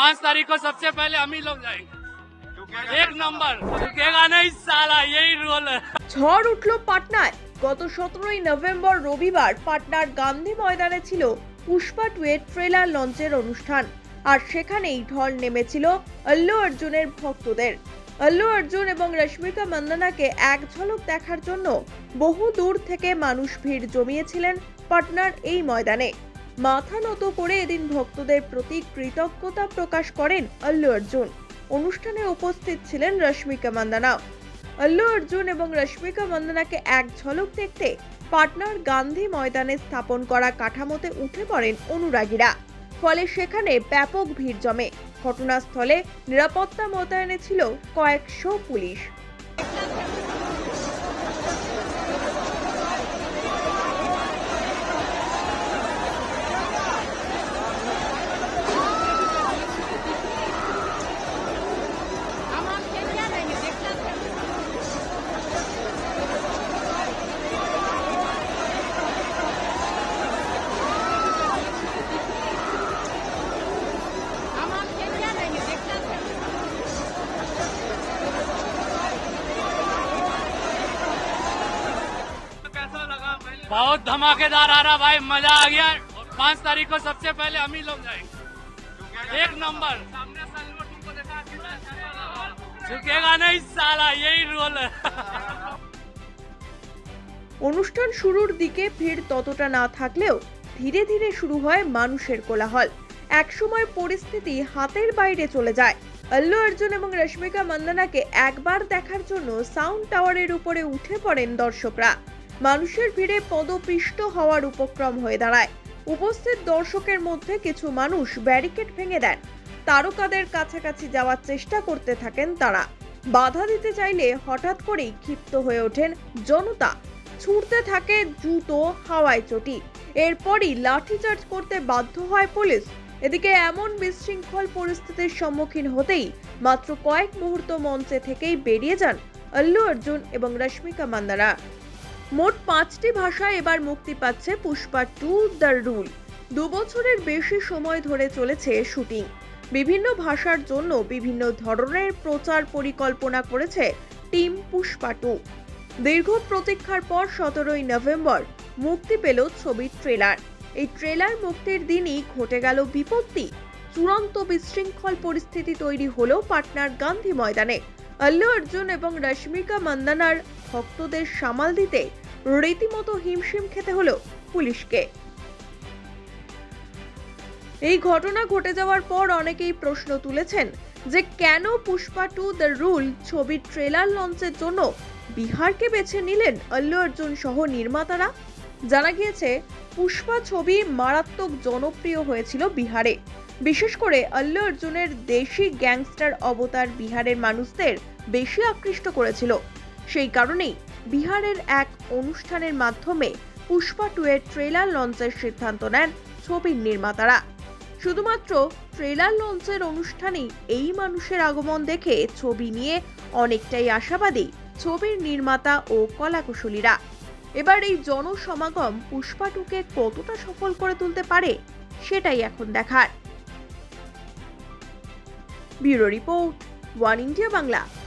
पाँच तारीख को सबसे पहले हम ही लोग जाएंगे एक नंबर रुकेगा नहीं साला यही रोल है ঝড় উঠল পাটনায় গত সতেরোই নভেম্বর রবিবার পাটনার গান্ধী ময়দানে ছিল পুষ্পা টুয়ের ট্রেলার লঞ্চের অনুষ্ঠান আর সেখানেই ঢল নেমেছিল আল্লু অর্জুনের ভক্তদের আল্লু অর্জুন এবং রশ্মিকা মন্দনাকে এক ঝলক দেখার জন্য বহু দূর থেকে মানুষ ভিড় জমিয়েছিলেন পাটনার এই ময়দানে মাথা নত করে এদিন ভক্তদের প্রতি কৃতজ্ঞতা প্রকাশ করেন আল্লু অর্জুন। অনুষ্ঠানে উপস্থিত ছিলেন রশ্মিকা মন্দনাও আল্লু অর্জুন এবং রশ্মিকা মন্দনাকে এক ঝলক দেখতে পাটনার গান্ধী ময়দানে স্থাপন করা কাঠামোতে উঠে পড়েন অনুরাগীরা। ফলে সেখানে ব্যাপক ভিড় জমে। ঘটনাস্থলে নিরাপত্তা মোতায়েনে ছিল কয়েকশো পুলিশ। बहुत धमाकेदार आ रहा भाई मजा आ गया पाँच तारीख को सबसे पहले हम ही लोग जाएंगे एक नंबर झुकेगा नहीं साला यही रोल है অনুষ্ঠান শুরুর দিকে ভিড় ততটা না থাকলেও ধীরে ধীরে শুরু হয় মানুষের কোলাহল একসময় পরিস্থিতি হাতের বাইরে চলে যায় আল্লু অর্জুন এবং রশ্মিকা মন্দনাকে একবার দেখার জন্য সাউন্ড টাওয়ারের উপরে উঠে পড়েন দর্শকরা মানুষের ভিড়ে পদপিষ্ট হওয়ার উপক্রম হয়ে দাঁড়ায়। উপস্থিত দর্শকের মধ্যে কিছু মানুষ ব্যারিকেড ভেঙে দেন। তারকাদের কাছাকাছি যাওয়ার চেষ্টা করতে থাকেন তারা। বাধা দিতে চাইলে হঠাৎ করেই ক্ষিপ্ত হয়ে ওঠেন জনতা। ছুটতে থাকে জুতো, হাওয়ায় চটি। এরপরই লাঠিচার্জ করতে বাধ্য হয় পুলিশ। এদিকে এমন বিশৃঙ্খল পরিস্থিতির সম্মুখীন হতেই মাত্র কয়েক মুহূর্ত মঞ্চে থেকেই বেরিয়ে যান আল্লু অর্জুন এবং রশ্মিকা মান্দানা মোট পাঁচটি ভাষায় এবার মুক্তি পাচ্ছে পুষ্পা টু দ্য রুল। দু বছরের বেশি সময় ধরে চলেছে শুটিং। বিভিন্ন ভাষার জন্য বিভিন্ন ধরনের প্রচার পরিকল্পনা করেছে টিম পুষ্পা টু। দীর্ঘ প্রতীক্ষার পর সতেরোই নভেম্বর মুক্তি পেল ছবির ট্রেলার। এই ট্রেলার মুক্তির দিনই ঘটে গেল বিপত্তি। চূড়ান্ত বিশৃঙ্খল পরিস্থিতি তৈরি হলো পাটনার গান্ধী ময়দানে। আল্লু অর্জুন এবং রশ্মিকা মন্দানার ভক্তদের সামাল দিতে রীতিমতো হিমশিম খেতে হলো পুলিশকে। এই ঘটনা ঘটে যাওয়ার পর অনেকেই প্রশ্ন তুলেছেন যে কেন পুষ্পা টু দ্য রুল ছবির ট্রেলার লঞ্চের জন্য বিহারকে বেছে নিলেন আল্লু অর্জুন সহ নির্মাতারা? জানা গিয়েছে, পুষ্পা ছবি মারাত্মক জনপ্রিয় হয়েছিল বিহারে। বিশেষ করে আল্লু অর্জুনের দেশি গ্যাংস্টার অবতার বিহারের মানুষদের বেশি আকৃষ্ট করেছিল। সেই কারণেই বিহারের এক অনুষ্ঠানের মাধ্যমে পুষ্পা টু এর ট্রেলার লঞ্চের সিদ্ধান্ত নেন ছবির নির্মাতারা। শুধুমাত্র ট্রেলার লঞ্চের অনুষ্ঠানেই এই মানুষের আগমন দেখে ছবি নিয়ে অনেকটাই আশাবাদী ছবির নির্মাতা ও কলাকুশলীরা। এবার এই জনসমাগম পুষ্পা টুকে কতটা সফল করে তুলতে পারে সেটাই এখন দেখার। Bureau report, one India Bangla.